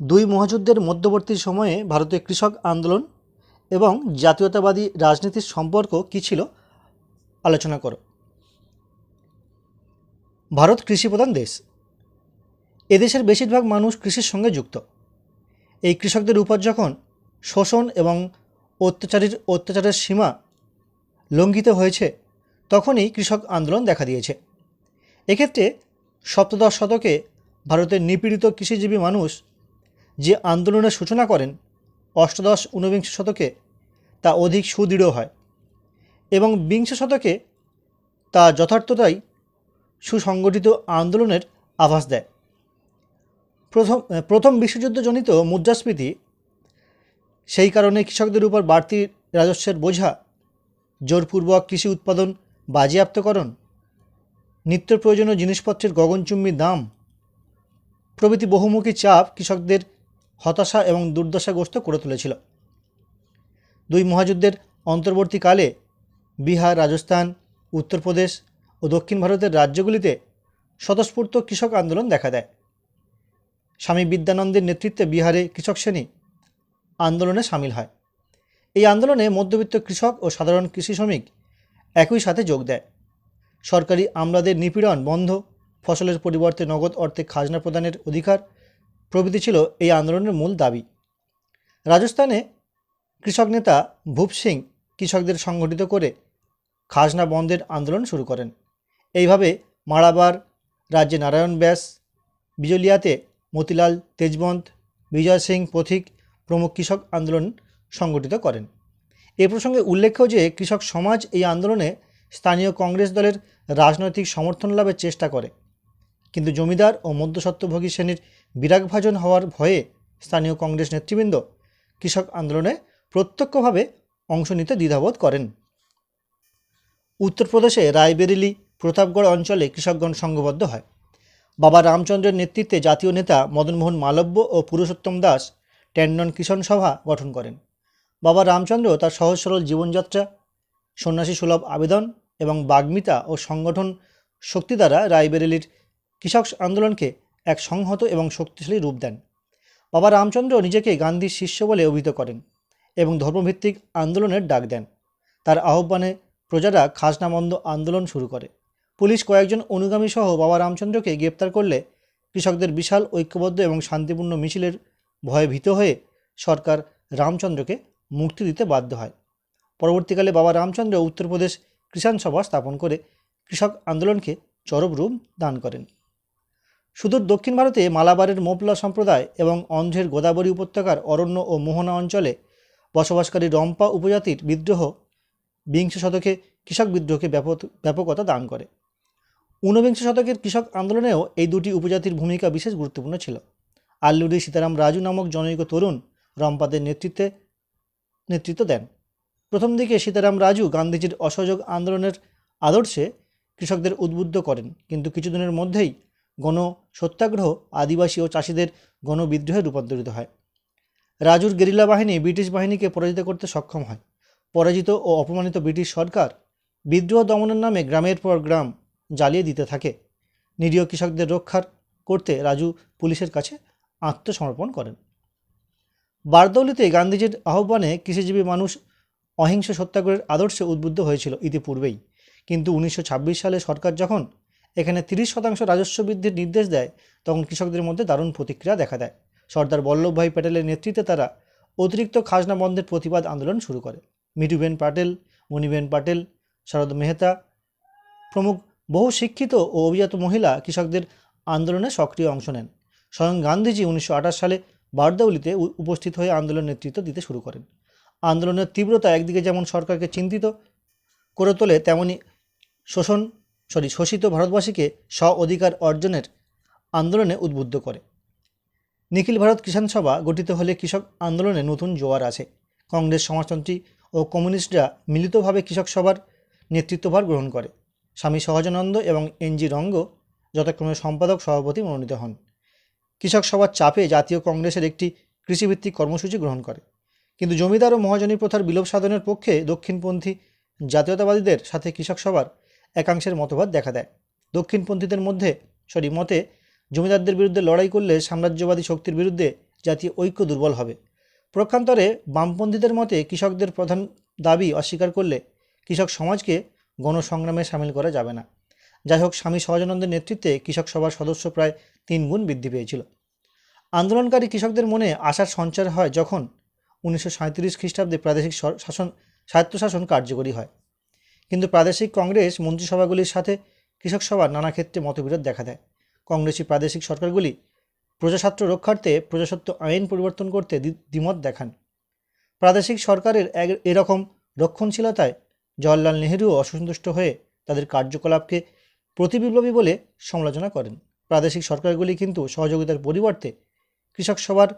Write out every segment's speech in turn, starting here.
দুই মহাযুদ্ধের মধ্যবর্তী সময়ে ভারতীয় কৃষক আন্দোলন এবং জাতীয়তাবাদী রাজনীতির সম্পর্ক কী ছিল? আলোচনা করো। ভারত কৃষিপ্রধান দেশ। এদেশের বেশিরভাগ মানুষ কৃষির সঙ্গে যুক্ত। এই কৃষকদের উপর যখন শোষণ এবং অত্যাচারীর অত্যাচারের সীমা লঙ্ঘিত হয়েছে, তখনই কৃষক আন্দোলন দেখা দিয়েছে। এক্ষেত্রে সপ্তদশ শতকে ভারতের নিপীড়িত কৃষিজীবী মানুষ যে আন্দোলনের সূচনা করেন অষ্টাদশ ঊনবিংশ শতকে, তা অধিক সুদৃঢ় হয় এবং বিংশ শতকে তা যথার্থতাই সুসংগঠিত আন্দোলনের আভাস দেয়। প্রথম প্রথম বিশ্বযুদ্ধজনিত মুদ্রাস্ফীতি, সেই কারণে কৃষকদের উপর বাড়তি রাজস্বের বোঝা, জোরপূর্বক কৃষি উৎপাদন, বাজেয়াপ্তকরণ নিত্য প্রয়োজনীয় জিনিসপত্রের গগনচুম্বী দাম প্রভৃতি বহুমুখী চাপ কৃষকদের হতাশা এবং দুর্দশাগ্রস্ত করে তুলেছিল। দুই মহাযুদ্ধের অন্তর্বর্তীকালে বিহার, রাজস্থান, উত্তরপ্রদেশ ও দক্ষিণ ভারতের রাজ্যগুলিতে স্বতঃস্ফূর্ত কৃষক আন্দোলন দেখা দেয়। স্বামী বিদ্যানন্দের নেতৃত্বে বিহারে কৃষক শ্রেণি আন্দোলনে সামিল হয়। এই আন্দোলনে মধ্যবিত্ত কৃষক ও সাধারণ কৃষি শ্রমিক একই সাথে যোগ দেয়। সরকারি আমলাদের নিপীড়ন বন্ধ, ফসলের পরিবর্তে নগদ অর্থে খাজনা প্রদানের অধিকার প্রভৃতি ছিল এই আন্দোলনের মূল দাবি। রাজস্থানে কৃষক নেতা ভূপ সিং কৃষকদের সংগঠিত করে খাজনা বন্ধের আন্দোলন শুরু করেন। এইভাবে মারাবার রাজ্যে নারায়ণ ব্যাস, বিজলিয়াতে মতিলাল তেজবন্ত বিজয় সিং পথিক প্রমুখ কৃষক আন্দোলন সংগঠিত করেন। এ প্রসঙ্গে উল্লেখ্য যে কৃষক সমাজ এই আন্দোলনে স্থানীয় কংগ্রেস দলের রাজনৈতিক সমর্থন লাভের চেষ্টা করে। কিন্তু জমিদার ও মধ্যস্বত্বভোগী শ্রেণির বিরাগভাজন হওয়ার ভয়ে স্থানীয় কংগ্রেস নেতৃবৃন্দ কৃষক আন্দোলনে প্রত্যক্ষভাবে অংশ নিতে দ্বিধাবোধ করেন। উত্তরপ্রদেশে রায়বেরেলি প্রতাপগড় অঞ্চলে কৃষকগণ সংঘবদ্ধ হয়। বাবা রামচন্দ্রের নেতৃত্বে জাতীয় নেতা মদনমোহন মালব্য ও পুরুষোত্তম দাস ট্যান্ডন কিষণ সভা গঠন করেন। বাবা রামচন্দ্র তার সহজ সরল জীবনযাত্রা, সন্ন্যাসী সুলভ আবেদন এবং বাগ্মিতা ও সংগঠন শক্তি দ্বারা রায়বেরেলির কৃষক আন্দোলনকে এক সংহত এবং শক্তিশালী রূপ দেন। বাবা রামচন্দ্র নিজেকে গান্ধীর শিষ্য বলে অভিহিত করেন এবং ধর্মভিত্তিক আন্দোলনের ডাক দেন। তার আহ্বানে প্রজারা খাজনাবন্ধ আন্দোলন শুরু করে। পুলিশ কয়েকজন অনুগামী সহ বাবা রামচন্দ্রকে গ্রেপ্তার করলে কৃষকদের বিশাল, ঐক্যবদ্ধ এবং শান্তিপূর্ণ মিছিলের ভয়ে ভীত হয়ে সরকার রামচন্দ্রকে মুক্তি দিতে বাধ্য হয়। পরবর্তীকালে বাবা রামচন্দ্র উত্তরপ্রদেশ কৃষাণ সভা স্থাপন করে কৃষক আন্দোলনকে চরম রূপ দান করেন। সুদূর দক্ষিণ ভারতে মালাবারের মোপলা সম্প্রদায় এবং অন্ধ্রের গোদাবরী উপত্যকার অরণ্য ও মোহনা অঞ্চলে বসবাসকারী রম্পা উপজাতির বিদ্রোহ বিংশ শতকে কৃষক বিদ্রোহকে ব্যাপক, ব্যাপকতা দান করে। ঊনবিংশ শতকের কৃষক আন্দোলনেও এই দুটি উপজাতির ভূমিকা বিশেষ গুরুত্বপূর্ণ ছিল। আল্লুরি সীতারাম রাজু নামক জনৈক তরুণ রম্পাদের নেতৃত্বে, নেতৃত্ব দেন। প্রথম দিকে সীতারাম রাজু গান্ধীজির অসহযোগ আন্দোলনের আদর্শে কৃষকদের উদ্বুদ্ধ করেন, কিন্তু কিছুদিনের মধ্যেই গণ সত্যাগ্রহ আদিবাসী ও চাষিদের গণবিদ্রোহে রূপান্তরিত হয়। রাজুর গেরিলা বাহিনী ব্রিটিশ বাহিনীকে পরাজিত করতে সক্ষম হয়। পরাজিত ও অপমানিত ব্রিটিশ সরকার বিদ্রোহ দমনের নামে গ্রামের পর গ্রাম জ্বালিয়ে দিতে থাকে। নিরীহ কৃষকদের রক্ষার করতে রাজু পুলিশের কাছে আত্মসমর্পণ করেন। বারদৌলিতে গান্ধীজির আহ্বানে কৃষিজীবী মানুষ অহিংস সত্যাগ্রহের আদর্শে উদ্বুদ্ধ হয়েছিল ইতিপূর্বেই। কিন্তু উনিশশো ছাব্বিশ সালে সরকার যখন এখানে তিরিশ শতাংশ রাজস্ব বৃদ্ধির নির্দেশ দেয়, তখন কৃষকদের মধ্যে দারুণ প্রতিক্রিয়া দেখা দেয়। সর্দার বল্লভভাই প্যাটেলের নেতৃত্বে তারা অতিরিক্ত খাজনা বন্ধের প্রতিবাদ আন্দোলন শুরু করে। মিঠুবেন পাটেল মণিবেন পাটেল শারদ মেহতা প্রমুখ বহু শিক্ষিত ও অভিজাত মহিলা কৃষকদের আন্দোলনে সক্রিয় অংশ নেন। স্বয়ং গান্ধীজি উনিশশো আঠাশ সালে বারদৌলিতে উপস্থিত হয়ে আন্দোলন নেতৃত্ব দিতে শুরু করেন। আন্দোলনের তীব্রতা একদিকে যেমন সরকারকে চিন্তিত করে তোলে, তেমনি শোষণ সরি শোষিত ভারতবাসীকে স্ব অধিকার অর্জনের আন্দোলনে উদ্বুদ্ধ করে। নিখিল ভারত কিষাণ সভা গঠিত হলে কৃষক আন্দোলনে নতুন জোয়ার আছে। কংগ্রেস সমাজতন্ত্রী ও কমিউনিস্টরা মিলিতভাবে কৃষক সভার নেতৃত্বভার গ্রহণ করে। স্বামী সহজানন্দ এবং এনজি রঙ্গ যথাক্রমে সম্পাদক সভাপতি মনোনীত হন। কৃষক সভার চাপে জাতীয় কংগ্রেসের একটি কৃষিভিত্তিক কর্মসূচি গ্রহণ করে। কিন্তু জমিদার ও মহাজনী প্রথার বিলোপ সাধনের পক্ষে দক্ষিণপন্থী জাতীয়তাবাদীদের সাথে কৃষক সভার একাংশের মতবাদ দেখা দেয়। দক্ষিণপন্থীদের মধ্যে, সরি, মতে জমিদারদের বিরুদ্ধে লড়াই করলে সাম্রাজ্যবাদী শক্তির বিরুদ্ধে জাতীয় ঐক্য দুর্বল হবে। প্রক্ষান্তরে বামপন্থীদের মতে কৃষকদের প্রধান দাবি অস্বীকার করলে কৃষক সমাজকে গণসংগ্রামে সামিল করা যাবে না। যাই হোক, স্বামী সহজানন্দের নেতৃত্বে কৃষক সভার সদস্য প্রায় তিন গুণ বৃদ্ধি পেয়েছিল। আন্দোলনকারী কৃষকদের মনে আশার সঞ্চার হয় যখন উনিশশো খ্রিস্টাব্দে প্রাদেশিক শাসন, স্বায়ত্তশাসন কার্যকরী হয়। কিন্তু প্রাদেশিক কংগ্রেস মন্ত্রিসভাগুলির সাথে কৃষক সভার নানা ক্ষেত্রে মতবিরোধ দেখা দেয়। কংগ্রেসি প্রাদেশিক সরকারগুলি প্রজাস্বার্থ রক্ষার্থে প্রজাস্বত্ব আইন পরিবর্তন করতে দ্বিমত দেখান। প্রাদেশিক সরকারের এরকম রক্ষণশীলতায় জওয়াহরলাল নেহরুও অসন্তুষ্ট হয়ে তাদের কার্যকলাপকে প্রতিবিপ্লবী বলে সমালোচনা করেন। প্রাদেশিক সরকারগুলি কিন্তু সহযোগিতার পরিবর্তে কৃষক সভার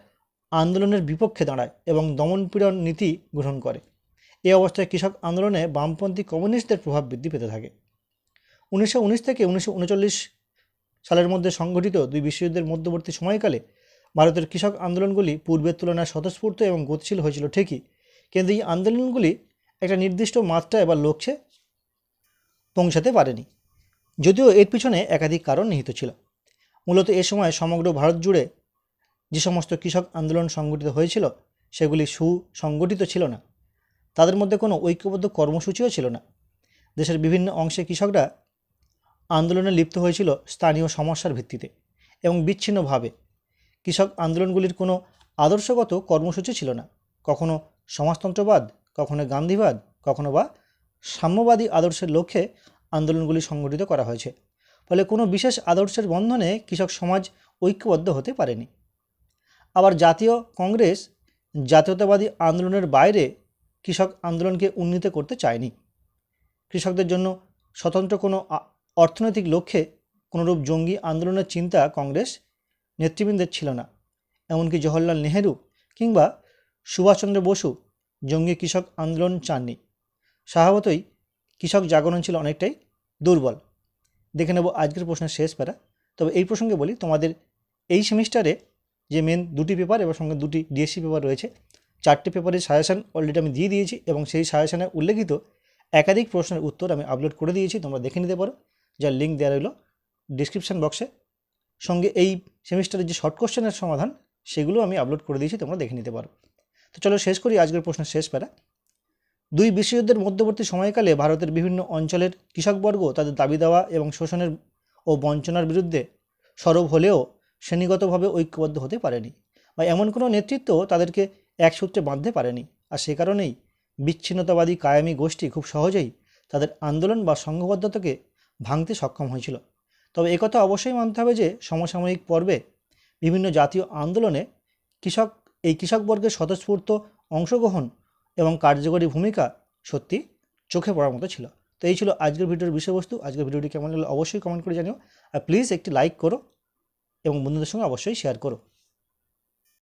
আন্দোলনের বিপক্ষে দাঁড়ায় এবং দমনপীড়ন নীতি গ্রহণ করে। এই অবস্থায় কৃষক আন্দোলনে বামপন্থী কমিউনিস্টদের প্রভাব বৃদ্ধি পেতে থাকে। উনিশশো উনিশ থেকে উনিশশো উনচল্লিশ সালের মধ্যে সংঘটিত দুই বিশ্বযুদ্ধের মধ্যবর্তী সময়কালে ভারতের কৃষক আন্দোলনগুলি পূর্বের তুলনায় স্বতঃস্ফূর্ত এবং গতিশীল হয়েছিল ঠিকই। কিন্তু এই আন্দোলনগুলি একটা নির্দিষ্ট মাত্রায় বা লক্ষ্যে পৌঁছাতে পারেনি, যদিও এর পিছনে একাধিক কারণ নিহিত ছিল। মূলত এ সময় সমগ্র ভারত জুড়ে যে সমস্ত কৃষক আন্দোলন সংগঠিত হয়েছিল, সেগুলি সুসংগঠিত ছিল না। তাদের মধ্যে কোনো ঐক্যবদ্ধ কর্মসূচিও ছিল না। দেশের বিভিন্ন অংশে কৃষকরা আন্দোলনে লিপ্ত হয়েছিল স্থানীয় সমস্যার ভিত্তিতে এবং বিচ্ছিন্নভাবে। কৃষক আন্দোলনগুলির কোনো আদর্শগত কর্মসূচি ছিল না। কখনো সমাজতন্ত্রবাদ, কখনো গান্ধীবাদ, কখনো বা সাম্যবাদী আদর্শের লক্ষ্যে আন্দোলনগুলি সংগঠিত করা হয়েছে। ফলে কোনো বিশেষ আদর্শের বন্ধনে কৃষক সমাজ ঐক্যবদ্ধ হতে পারেনি। আবার জাতীয় কংগ্রেস জাতীয়তাবাদী আন্দোলনের বাইরে কৃষক আন্দোলনকে উন্নীত করতে চায়নি। কৃষকদের জন্য স্বতন্ত্র কোনো অর্থনৈতিক লক্ষ্যে কোনোরূপ জঙ্গি আন্দোলনের চিন্তা কংগ্রেস নেতৃবৃন্দের ছিল না। এমনকি জওহরলাল নেহেরু কিংবা সুভাষচন্দ্র বসু জঙ্গি কৃষক আন্দোলন চাননি। স্বভাবতই কৃষক জাগরণ ছিল অনেকটাই দুর্বল। দেখে নেব আজকের প্রশ্নের শেষ প্যারা। তবে এই প্রসঙ্গে বলি, তোমাদের এই সেমিস্টারে যে মেন দুটি পেপার এবং সঙ্গে দুটি ডিএসসি পেপার রয়েছে চারটে পেপারের সাজেশান অলরেডি আমি দিয়ে দিয়েছি এবং সেই সাজেশানে উল্লেখিত একাধিক প্রশ্নের উত্তর আমি আপলোড করে দিয়েছি, তোমরা দেখে নিতে পারো। যার লিঙ্ক দেওয়া রইল ডিসক্রিপশান বক্সে সঙ্গে এই সেমিস্টারের যে শর্ট কোশ্চেনের সমাধান, সেগুলো আমি আপলোড করে দিয়েছি, তোমরা দেখে নিতে পারো। তো চলো শেষ করি আজকের প্রশ্নের শেষ প্যারা। দুই বিশ্বযুদ্ধের মধ্যবর্তী সময়কালে ভারতের বিভিন্ন অঞ্চলের কৃষকবর্গ তাদের দাবি দেওয়া এবং শোষণের ও বঞ্চনার বিরুদ্ধে সরব হলেও শ্রেণীগতভাবে ঐক্যবদ্ধ হতে পারেনি। বা এমন কোনো নেতৃত্ব তাদেরকে এক সূত্রে বাঁধতে পারেনি। আর সে কারণেই বিচ্ছিন্নতাবাদী কায়ামী গোষ্ঠী খুব সহজেই তাদের আন্দোলন বা সংঘবদ্ধতাকে ভাঙতে সক্ষম হয়েছিল। তবে একথা অবশ্যই মানতে হবে যে সমসাময়িক পর্বে বিভিন্ন জাতীয় আন্দোলনে কৃষক, এই কৃষকবর্গের স্বতঃস্ফূর্ত অংশগ্রহণ এবং কার্যকরী ভূমিকা সত্যি চোখে পড়ার মতো ছিল। তো এই ছিল আজকের ভিডিওর বিষয়বস্তু। আজকের ভিডিওটি কেমন লাগল অবশ্যই কমেন্ট করে জানিও। আর প্লিজ একটি লাইক করো এবং বন্ধুদের সঙ্গে অবশ্যই শেয়ার করো।